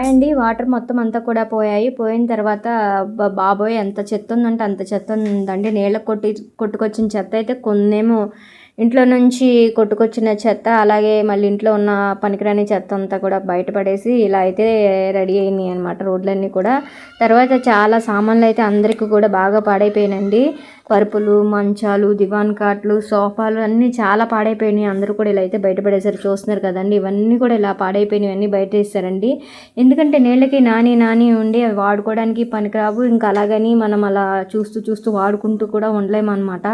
Hi అండి water మొత్తం అంతా కూడా పోయాయి. పోయిన తర్వాత బాబోయ్ ఎంత చెత్త ఉందంటే అంత చెత్త ఉందండి నీళ్ళ కొట్టి కొట్టుకొచ్చిన చెత్త అయితే కొన్నేమో ఇంట్లో నుంచి కొట్టుకొచ్చిన చెత్త అలాగే మళ్ళీ ఇంట్లో ఉన్న పనికిరాని చెత్త అంతా కూడా బయటపడేసి ఇలా అయితే రెడీ అయినాయి అనమాట రోడ్లన్నీ కూడా. తర్వాత చాలా సామాన్లు అయితే అందరికీ కూడా బాగా పాడైపోయినండి పరుపులు మంచాలు దివాన్ కాట్లు సోఫాలు అన్నీ చాలా పాడైపోయినాయి. అందరూ కూడా ఇలా అయితే బయటపడేసారు చూస్తున్నారు కదండి ఇవన్నీ కూడా ఇలా పాడైపోయినవి అన్నీ బయట వేస్తారండి ఎందుకంటే నీళ్ళకి నాని నాని ఉండి అవి వాడుకోవడానికి పనికిరావు. ఇంకా అలాగని మనం అలా చూస్తూ చూస్తూ వాడుకుంటూ కూడా ఉండలేమన్నమాట.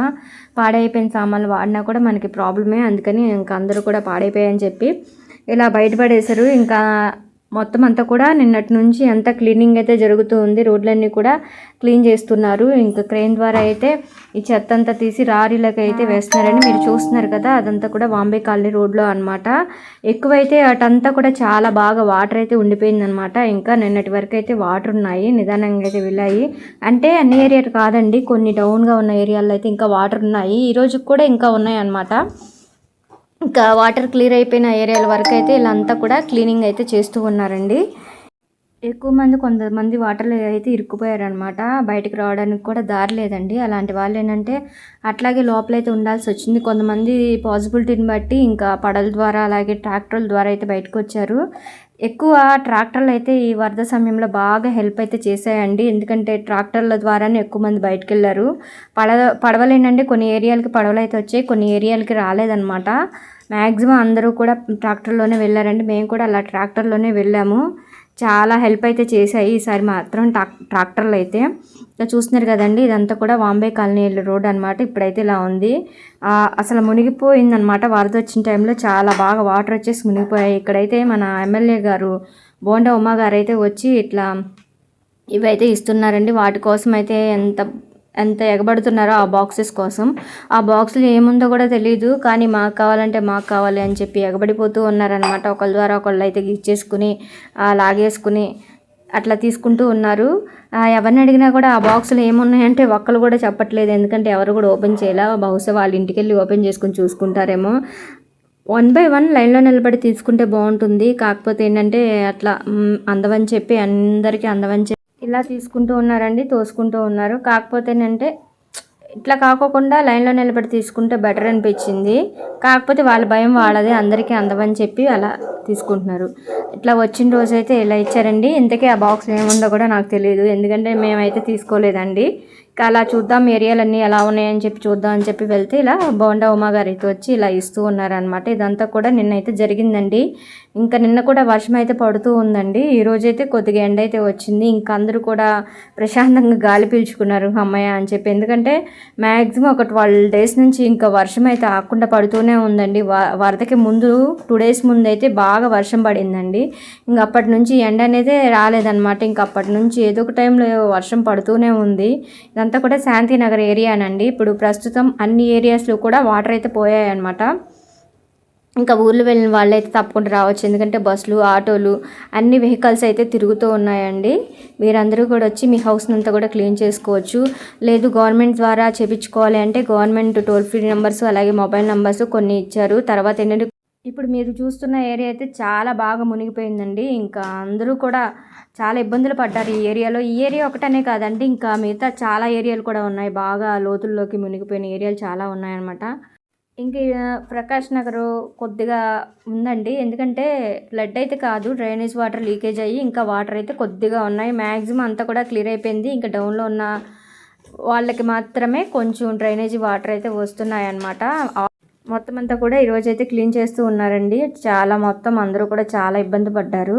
పాడైపోయిన సామాన్లు వాడినా కూడా మనకి ప్రాబ్లమే. అందుకని ఇంకా అందరూ కూడా పాడైపోయాయని చెప్పి ఇలా బయటపడేశారు. ఇంకా మొత్తం అంతా కూడా నిన్నటి నుంచి అంతా క్లీనింగ్ అయితే జరుగుతూ ఉంది. రోడ్లన్నీ కూడా క్లీన్ చేస్తున్నారు. ఇంకా క్రెయిన్ ద్వారా అయితే ఈ చెత్త అంతా తీసి రారీలకు అయితే వేస్తున్నారని మీరు చూస్తున్నారు కదా. అదంతా కూడా బాంబే కాలనీ రోడ్లో అనమాట ఎక్కువైతే అటంతా కూడా చాలా బాగా వాటర్ అయితే ఉండిపోయిందనమాట ఇంకా నిన్నటి వరకు అయితే వాటర్ ఉన్నాయి నిదానంగా అయితే వెళ్ళాయి. అంటే అన్ని ఏరియా కాదండి కొన్ని డౌన్గా ఉన్న ఏరియాలో అయితే ఇంకా వాటర్ ఉన్నాయి. ఈరోజు కూడా ఇంకా ఉన్నాయి అన్నమాట ఇంకా వాటర్ క్లియర్ అయిపోయిన ఏరియాల వరకు అయితే వీళ్ళంతా కూడా క్లీనింగ్ అయితే చేస్తూ ఉన్నారండి. ఎక్కువ మంది కొంతమంది వాటర్లో అయితే ఇరుక్కుపోయారనమాట బయటకు రావడానికి కూడా దారి లేదండి. అలాంటి వాళ్ళు ఏంటంటే అట్లాగే లోపలైతే ఉండాల్సి వచ్చింది. కొంతమంది పాసిబిలిటీని బట్టి ఇంకా పడల ద్వారా అలాగే ట్రాక్టర్ల ద్వారా అయితే బయటకు వచ్చారు ఎక్కువ ట్రాక్టర్లు అయితే ఈ వరద సమయంలో బాగా హెల్ప్ అయితే చేశాయండి. ఎందుకంటే ట్రాక్టర్ల ద్వారానే ఎక్కువ మంది బయటకు వెళ్ళారు పడవ పడవలేనండి కొన్ని ఏరియాలకి పడవలు అయితే వచ్చాయి. కొన్ని ఏరియాలకి రాలేదన్నమాట. మ్యాక్సిమం అందరూ కూడా ట్రాక్టర్లోనే వెళ్ళారండి. మేము కూడా అలా ట్రాక్టర్లోనే వెళ్ళాము. చాలా హెల్ప్ అయితే చేశాయి. ఈసారి మాత్రం ట్రాక్ ట్రాక్టర్లు అయితే ఇలా చూస్తున్నారు కదండి ఇదంతా కూడా వాంబే కాలనీ రోడ్ అనమాట ఇప్పుడైతే ఇలా ఉంది. అసలు మునిగిపోయిందనమాట వరద వచ్చిన టైంలో చాలా బాగా వాటర్ వచ్చేసి మునిగిపోయాయి. ఇక్కడైతే మన ఎమ్మెల్యే గారు బోండా ఉమా గారు అయితే వచ్చి ఇట్లా ఇవైతే ఇస్తున్నారండి. వాటి కోసం అయితే ఎంత ఎంత ఎగబడుతున్నారో ఆ బాక్సెస్ కోసం. ఆ బాక్స్లో ఏముందో కూడా తెలియదు కానీ మాకు కావాలంటే మాకు కావాలి అని చెప్పి ఎగబడిపోతూ ఉన్నారనమాట ఒకళ్ళ ద్వారా ఒకళ్ళు అయితే ఇచ్చేసుకుని లాగేసుకుని అట్లా తీసుకుంటూ ఉన్నారు. ఎవరిని అడిగినా కూడా ఆ బాక్సులు ఏమున్నాయంటే ఒక్కరు కూడా చెప్పట్లేదు. ఎందుకంటే ఎవరు కూడా ఓపెన్ చేయాల. బహుశా వాళ్ళ ఇంటికి వెళ్ళి ఓపెన్ చేసుకుని చూసుకుంటారేమో. వన్ బై వన్ లైన్లో నిలబడి తీసుకుంటే బాగుంటుంది. కాకపోతే ఏంటంటే అట్లా మ్, అందమని చెప్పి అందరికీ అందమని చెప్పి ఇలా తీసుకుంటూ ఉన్నారండి తోసుకుంటూ ఉన్నారు. కాకపోతే ఏంటంటే ఇట్లా కాకోకుండా లైన్లో నిలబడి తీసుకుంటే బెటర్ అనిపించింది. కాకపోతే వాళ్ళ భయం వాళ్ళది అందరికీ అందమని చెప్పి అలా తీసుకుంటున్నారు. ఇట్లా వచ్చిన రోజైతే ఇలా ఇచ్చారండి. ఇంతకీ ఆ బాక్స్ ఏముందో కూడా నాకు తెలియదు ఎందుకంటే మేమైతే తీసుకోలేదండి. ఇంకా అలా చూద్దాం ఏరియాలన్నీ ఎలా ఉన్నాయని చెప్పి చూద్దాం అని చెప్పి వెళ్తే ఇలా బోండా ఉమా గారు అయితే వచ్చి ఇలా ఇస్తూ ఉన్నారనమాట ఇదంతా కూడా నిన్నైతే జరిగిందండి. ఇంకా నిన్న కూడా వర్షం అయితే పడుతూ ఉందండి. ఈ రోజైతే కొద్దిగా ఎండ అయితే వచ్చింది. ఇంకా అందరూ కూడా ప్రశాంతంగా గాలి పీల్చుకున్నారు. అమ్మాయ అని చెప్పి. ఎందుకంటే మ్యాక్సిమం ఒక ట్వెల్వ్ డేస్ నుంచి ఇంకా వర్షం అయితే ఆకుండా పడుతూనే ఉందండి. వ- వరదకి ముందు టూ డేస్ ముందు అయితే బాగా వర్షం పడిందండి. ఇంక అప్పటి నుంచి ఎండ అనేది రాలేదన్నమాట. ఇంక అప్పటి నుంచి ఏదో ఒక టైంలో వర్షం పడుతూనే ఉంది. ఇదంతా కూడా శాంతినగర్ ఏరియానండి. ఇప్పుడు ప్రస్తుతం అన్ని ఏరియాస్లో కూడా వాటర్ అయితే పోయాయన్నమాట. ఇంకా ఊర్లో వెళ్ళిన వాళ్ళైతే తప్పకుండా రావచ్చు. ఎందుకంటే బస్సులు ఆటోలు అన్ని వెహికల్స్ అయితే తిరుగుతూ ఉన్నాయండి. మీరందరూ కూడా వచ్చి మీ హౌస్ని అంతా కూడా క్లీన్ చేసుకోవచ్చు. లేదు గవర్నమెంట్ ద్వారా చేపించుకోవాలి అంటే గవర్నమెంట్ టోల్ ఫ్రీ నెంబర్స్ అలాగే మొబైల్ నెంబర్స్ కొన్ని ఇచ్చారు. తర్వాత ఏంటంటే ఇప్పుడు మీరు చూస్తున్న ఏరియా అయితే చాలా బాగా మునిగిపోయిందండి. ఇంకా అందరూ కూడా చాలా ఇబ్బందులు పడ్డారు ఈ ఏరియాలో. ఈ ఏరియా ఒకటనే కాదండి ఇంకా మిగతా చాలా ఏరియాలు కూడా ఉన్నాయి. బాగా లోతుల్లోకి మునిగిపోయిన ఏరియాలు చాలా ఉన్నాయన్నమాట. ఇంక ప్రకాష్ నగర్ కొద్దిగా ఉందండి. ఎందుకంటే ఫ్లడ్ అయితే కాదు డ్రైనేజ్ వాటర్ లీకేజ్ అయ్యి ఇంకా వాటర్ అయితే కొద్దిగా ఉన్నాయి. మ్యాక్సిమం అంతా కూడా క్లియర్ అయిపోయింది. ఇంకా డౌన్లో ఉన్న వాళ్ళకి మాత్రమే కొంచెం డ్రైనేజీ వాటర్ అయితే వస్తున్నాయి అన్నమాట మొత్తం అంతా కూడా ఈరోజు అయితే క్లీన్ చేస్తూ ఉన్నారండి. చాలా మొత్తం అందరూ కూడా చాలా ఇబ్బంది పడ్డారు.